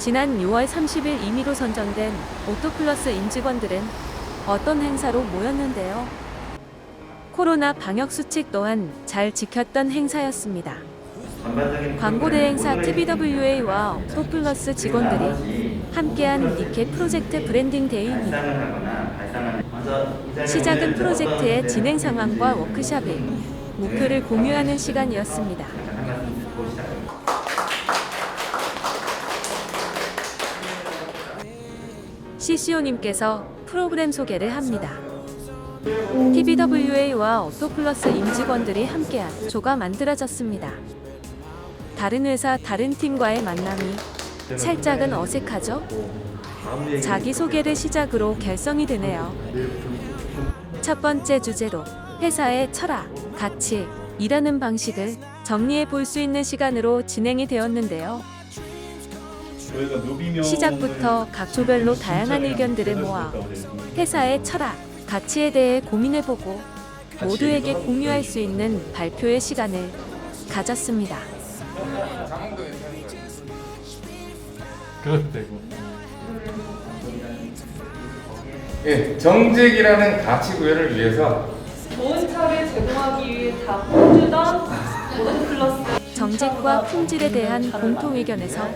지난 6월 30일 임의로 선정된 오토플러스 임직원들은 어떤 행사로 모였는데요. 코로나 방역 수칙 또한 잘 지켰던 행사였습니다. 광고대 행사 TBWA와 오토플러스 직원들이 함께한 니케 프로젝트 브랜딩 데이입니다. 시작은 프로젝트의 진행 상황과 워크샵을 목표를 공유하는 시간이었습니다. CCO님께서 프로그램 소개를 합니다. TBWA와 오토플러스 임직원들이 함께한 조가 만들어졌습니다. 다른 회사, 다른 팀과의 만남이 살짝은 어색하죠? 자기소개를 시작으로 결성이 되네요. 첫 번째 주제로 회사의 철학, 가치, 일하는 방식을 정리해 볼 수 있는 시간으로 진행이 되었는데요. 시작부터 각 조별로 다양한 의견들을 모아 회사의 철학, 가치에 대해 고민해보고 모두에게 공유할 수 있는 발표의 시간을 가졌습니다. 예, 정직이라는 가치 구현을 위해서 좋은 차를 제공하기 위해 다 꿈주던 오토플러스 정직과 품질에 대한 공통 의견에서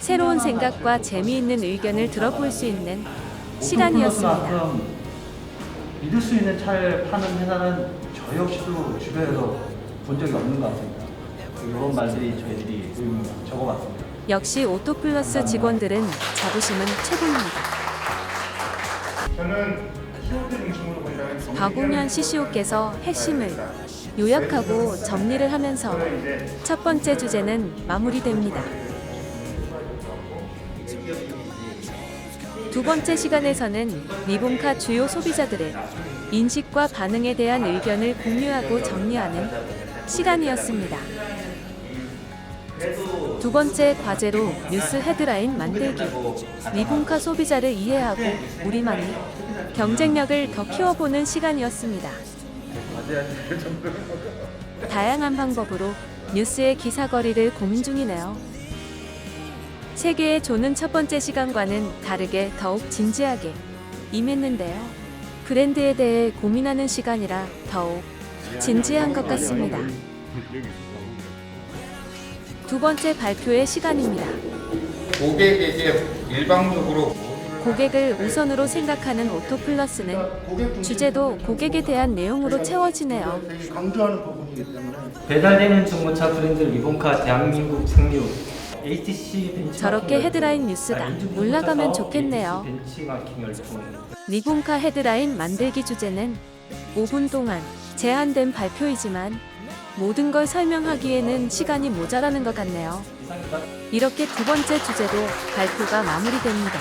새로운 생각과 재미있는 의견을 들어볼 수 있는 시간이었습니다. 믿을 수 있는 차를 파는 회사는 저 역시도 주변에서 본 적이 없는 것 같습니다. 이런 말들이 저희들이 음, 적어봤습니다. 역시 오토플러스 직원들은 자부심은 최고입니다. 저는 키워드 중심으로 본다면 정리하는 박홍현 CCO께서 핵심을 요약하고 정리를 하면서 첫 번째 주제는 마무리됩니다. 두 번째 시간에서는 리본카 주요 소비자들의 인식과 반응에 대한 의견을 공유하고 정리하는 시간이었습니다. 두 번째 과제로 뉴스 헤드라인 만들기. 리본카 소비자를 이해하고 우리만의 경쟁력을 더 키워보는 시간이었습니다. 다양한 방법으로 뉴스의 기사거리를 고민 중이네요. 세계의 조는 첫 번째 시간과는 다르게 더욱 진지하게 임했는데요. 브랜드에 대해 고민하는 시간이라 더욱 진지한 것 같습니다. 두 번째 발표의 시간입니다. 고객에게 일방적으로 고객을 우선으로 생각하는 오토플러스는 주제도 고객에 대한 내용으로 채워지네요. 강조하는 부분이기 때문에 배달되는 중고차 브랜드 리본카 대한민국 벤치마킹 저렇게 헤드라인 뉴스가 올라가면 좋겠네요. 리본카 헤드라인 만들기 주제는 5분 동안 제한된 발표이지만 모든 걸 설명하기에는 시간이 모자라는 것 같네요. 이렇게 두 번째 주제도 발표가 마무리됩니다.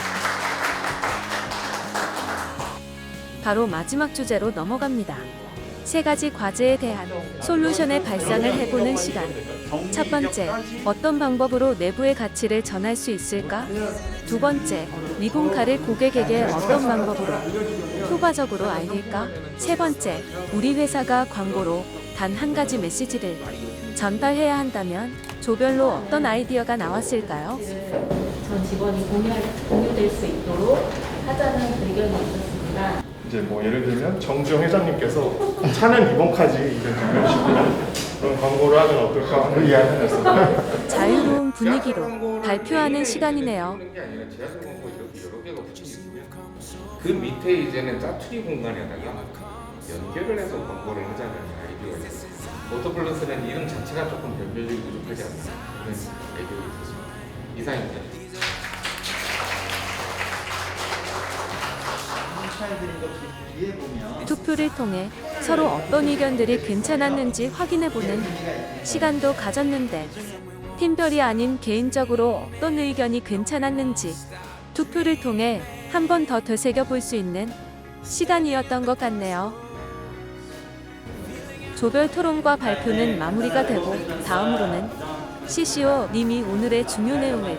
바로 마지막 주제로 넘어갑니다. 세 가지 과제에 대한 솔루션의 발상을 해보는 시간. 첫 번째, 어떤 방법으로 내부의 가치를 전할 수 있을까? 두 번째, 리본카를 고객에게 어떤 방법으로 효과적으로 알릴까? 세 번째, 우리 회사가 광고로 단 한 가지 메시지를 전달해야 한다면 조별로 어떤 아이디어가 나왔을까요? 전 직원이 공유할, 공유될 수 있도록 하자는 의견이 있었습니다. 이제 뭐 예를 들면 정주영 회장님께서 차는 이번까지 이런 그런 광고를 하면 어떨까 하는 이야기였어요. 자유로운 분위기로 발표하는 시간이네요. 그 밑에 이제는 짜투리 공간에다가 연결을 해서 광고를 하자는 아이디어가 있어요. 오토플러스는 이름 자체가 조금 변별력이 부족하지 않나 그런 아이디어가 있었습니다. 이상입니다. 투표를 통해 서로 어떤 의견들이 괜찮았는지 확인해보는 시간도 가졌는데 팀별이 아닌 개인적으로 어떤 의견이 괜찮았는지 투표를 통해 한 번 더 되새겨 볼 수 있는 시간이었던 것 같네요. 조별 토론과 발표는 마무리가 되고 다음으로는 CCO 님이 오늘의 중요 내용을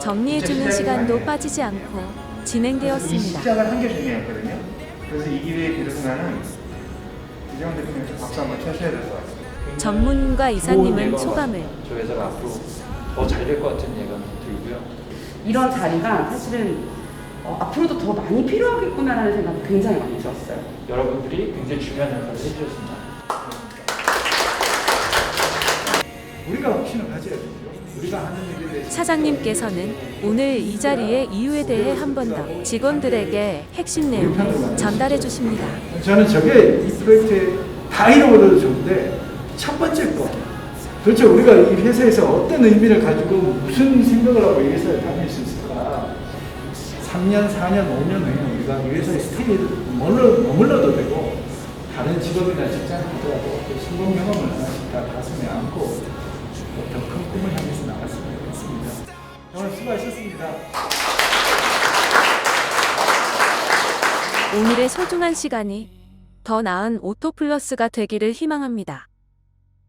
정리해주는 시간도 빠지지 않고 이 진행되었습니다. 시작을 한 게 중요했거든요. 그래서 이 기회에 기르면은 이재용 대표님께서 박수 한번 쳐셔야 될 것 같아요. 전문가 이사님은 소감을 저 회사가 앞으로 더 잘 될 것 같은 예감이 들고요. 이런 자리가 사실은 어, 앞으로도 더 많이 필요하겠구나라는 생각이 굉장히 많이 들었어요. 여러분들이 굉장히 중요한 역할을 해주셨습니다. 우리가 확신을 가져야 되죠. 사장님께서는 오늘 이 자리의 이유에 대해 한 번 더 직원들에게 핵심 내용을 전달해 주십니다. 저는 저게 이 프로젝트에 다 잃어버려도 좋은데 첫 번째 거. 도대체 우리가 이 회사에서 어떤 의미를 가지고 무슨 생각을 하고 이 회사에 다닐 수 있을까? 3년, 4년, 5년 후에 우리가 이 회사에 스테이 머물러, 머물러도 되고 다른 직업이나 직장을 하더라도 그 성공 경험을 하나씩 다 가슴에 안고 더 큰 꿈을 향해서 나갔으면 좋겠습니다. 오늘 수고하셨습니다. 오늘의 소중한 시간이 더 나은 오토플러스가 되기를 희망합니다.